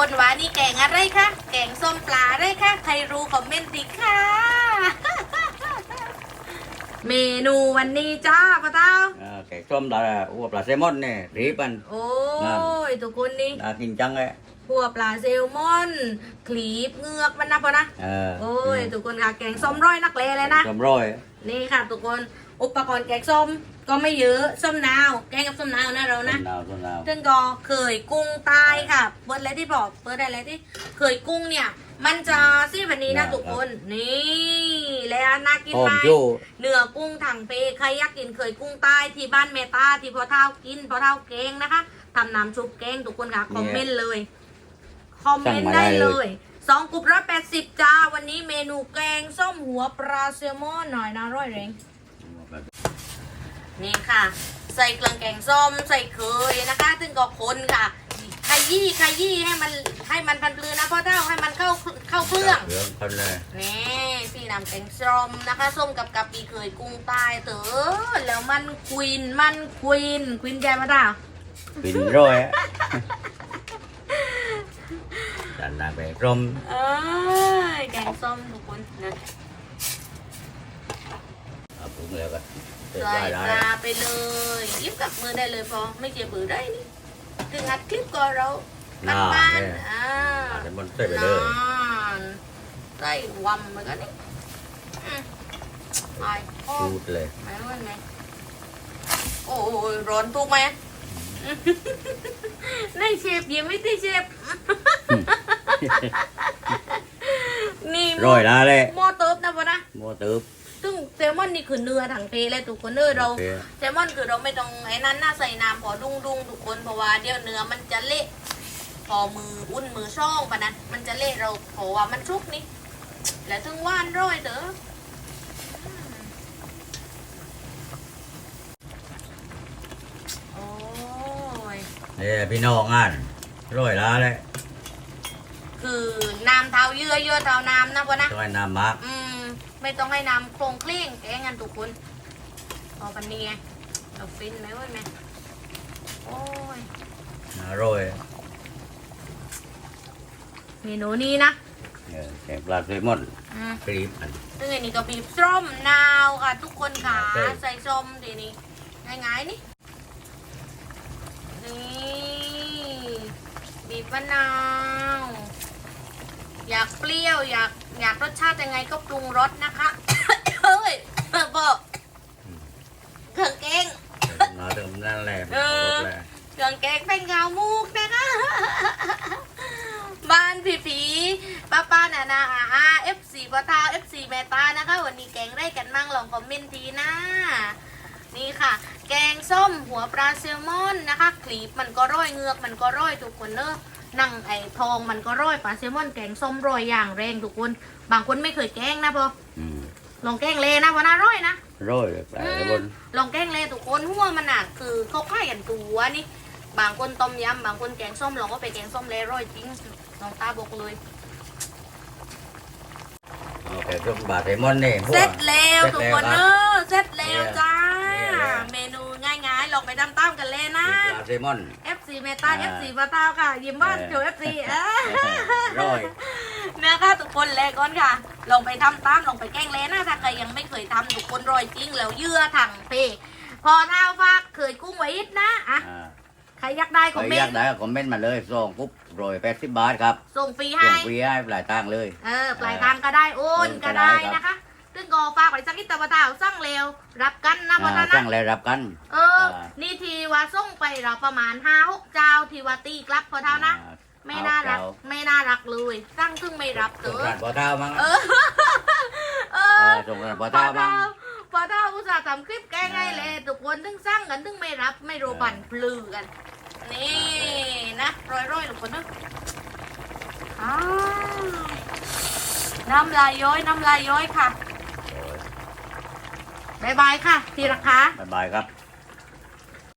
คนว่านี่แกงอะไรคะแกงส้มปลาอะไรคะใครรู้คอมเมนต์สิค่ะ เมนูวันนี้จ้าป้าเต้า à, cái tôm là uống là xe món này rỉ ăn โอ้ยทุกคนนี่ đã kinh chăng ấy หัวปลาเซลมอนคลีปเงือกมันนะปะนะ à, โอ้ยทุกคนค่ะแกงส้มร้อยนักเลเลยนะ tôm rồi นี่ค่ะทุกคน อุปกรณ์แกงส้มก็ไม่เยอะส้มนาวแกงกับส้มนาวนะเรานะ tôm nào tôm nào ซึ่งก็เคยกุ้งตายค่ะเปิดอะไรที่บอกเปิดอะไรที่เคยกุ้งเนี่ย มันจะซี่แบบนี้นะได้ทุกคนนี่แล้วน่ากิน ôm ไหม chú เนื้อกุ้งถังเปใครอยากกินเคยกุ้งใต้ที่บ้านเมตาที่พ่อเท่ากินพ่อเท่าแกงนะคะทำน้ำชุบแกงทุกคนค่ะคอมเมนต์เลยคอมเมนต์ได้เลยสองกลุ่มร้อยแปดสิบจ้า วันนี้เมนูแกงส้มหัวปลาแซลมอนหน่อยนะร้อยเร่ง นี่ค่ะ ใส่เครื่องแกงส้มใส่เคยนะคะ ซึ่งก็คนค่ะขยี้ขยี้ให้มันให้มันพันปลือนะพ่อเท่าให้มันเข้าเข้าเครื่อง Đường con này นี่พี่นำแกงส้มนะคะส้มกับกะปิเคยกุ้งใต้เต๋อแล้วมันควินมันควินควินใจมาเท่า Pin rồi á Đàn là về rôm เอ้ยแกงส้มทุกคนนะ à, cũng là vậy ใส่ Đây ปลา đây ไปเลยยิบกับมือได้เลยพอไม่เจ็บมือได้นี่ถึงอัดคลิปก็เราบ้านบ้านๆอ่า cái món tây về đây นไส้วำเหมือนกันนี่อืมไปพ่อ chút lên ไม่รู้ยังไงโอ้ยร้อนทุกไหมนายเชฟยังไม่ได้เชฟนี่หม้อ rồi ra đây หม้อเติบนะพ่อนะ mua tớp ซึ่งแซล มอนนี่คือเนื้อถังเทเลยทุกคนเนื้อเราโอเค แซลมอนคือเราไม่ต้องไอ้นั้นน่าใส่น้ำพอดุ้งดุ้งทุกคนเพราะว่าเดี๋ยวเนื้อมันจะเละ พอมืออุ่นมือช่องปะนั้นมันจะเละเราเพราะว่ามันชุกนี่แล้วถึงว่านร้อยเด้ออืมโอ้ย đây pin nong ăn rồi ra đây คือน้ำเท้าเยื่อเยื่อเท้าน้ำนะพ่อนะ cho anh làm bác อืม ไม่ต้องให้น้ำโครงเคร่งแกงกันทุกคนพอปันนี้ไงเราฟินไหมเว้ยแม่โอ้ย à, rồi เมนูนี้นะ Ờ, cái là xe món อืม rỉ ăn ซึ่งอันนี้ก็บีบส้มนาวค่ะทุกคนค่ะโอเคใส่ส้มดีนี่ง่ายๆนี่นี่บีบมะนาว อยากเปรี้ยวอยากอยากรสชาติยังไงก็ปรุงรสนะคะ เฮ้ยบอกเครื่องแกง nó được ra lè Ừ. một lè เครื่องแกงเป็นเงามูกนะคะบ้านผีผีป้าป้านานาอาอาเอฟซีปะทาเอฟซีแมตานะคะ วันนี้แกงได้กันมั่งลองคอมเมนต์ทีนะนี่ค่ะ แกงส้มหัวปลาแซลมอนนะคะคลีบมันก็ร่อยเงือกมันก็ร่อยทุกคนเนอะ นั่งไอ้ทองมันก็ร่อยปลาแซลมอนแกงส้มร่อยอย่างแรงทุกคน บางคนไม่เคยแกงนะพอ ừ. ลองแกงเลยนะวันน่าร่อยนะ rồi được lại cái món ลองแกงเลยทุกคนหัวมันอะคือเขาค่ายกันตัวนี่ บางคนต้มยำบางคนแกงส้มเราก็ไปแกงส้มเลยร่อยจริงน้องตาบอกเลย Ờ, cái rôm bà cái món này เสร็จแล้วเสร็จทุกแล้วคนครับเนอะเสร็จแล้วจ้าเนี่ยเนี่ยเมนูง่ายๆล องไปตามๆกันเลยนะ là xe món FC เมตา อ่า FC ปะตาวค่ะ ยิ้มบ้านเออเจอ FC เอ้ย rồi นะคะทุกคนเลยก่อนค่ะ ลองไปทำตามลองไปแกล้งเลยนะถ้าใครยังไม่เคยทำทุกคนรอยจริงแล้วเยื่อถังเพพอเท้าฟากเคยกุ้งไว้อิดนะอะ à ใครอยากได้คอม Rồi เมน giác ต์ đã comment mà lời xong phút rồi 80 bát ครับส่งฟรีส่ให้ งฟรีให้ปลายทางเลย เออปลายทางก็ได้โอนโอนก็ก็ได้ได้ครับนะคะ ซึ่งก็ฝากไว้สักนิดตะวันตาวสั่งเร็วรับกันนะพ่ออ่านะสั่งเลยรับกัน เออนี่ทีว่าส่งไปเราประมาณห้าหกเจ้าทีว่าตีกลับพอเท่านะ อ่าไม่น่ารักเอาไม่น่ารักเลยสั่งซึ่งไม่รับสเต๋งอกรานต์พอเท้ามั้งเออเอเอออสงกรานต์พอพอเท้ามั้เท่าง พอเท่าอุตส่าห์ทำคลิปแกล้งให้เลยทุกคนถึงสั่งกันถึงไม่รับไม่รู้ปั่นพลือกัน นี่นะร้อยๆทุกคนนะอ้าวน้ำลายย้อยน้ำลายย้อยค่ะ rồi บายบายค่ะทีรักคะบายบายครับ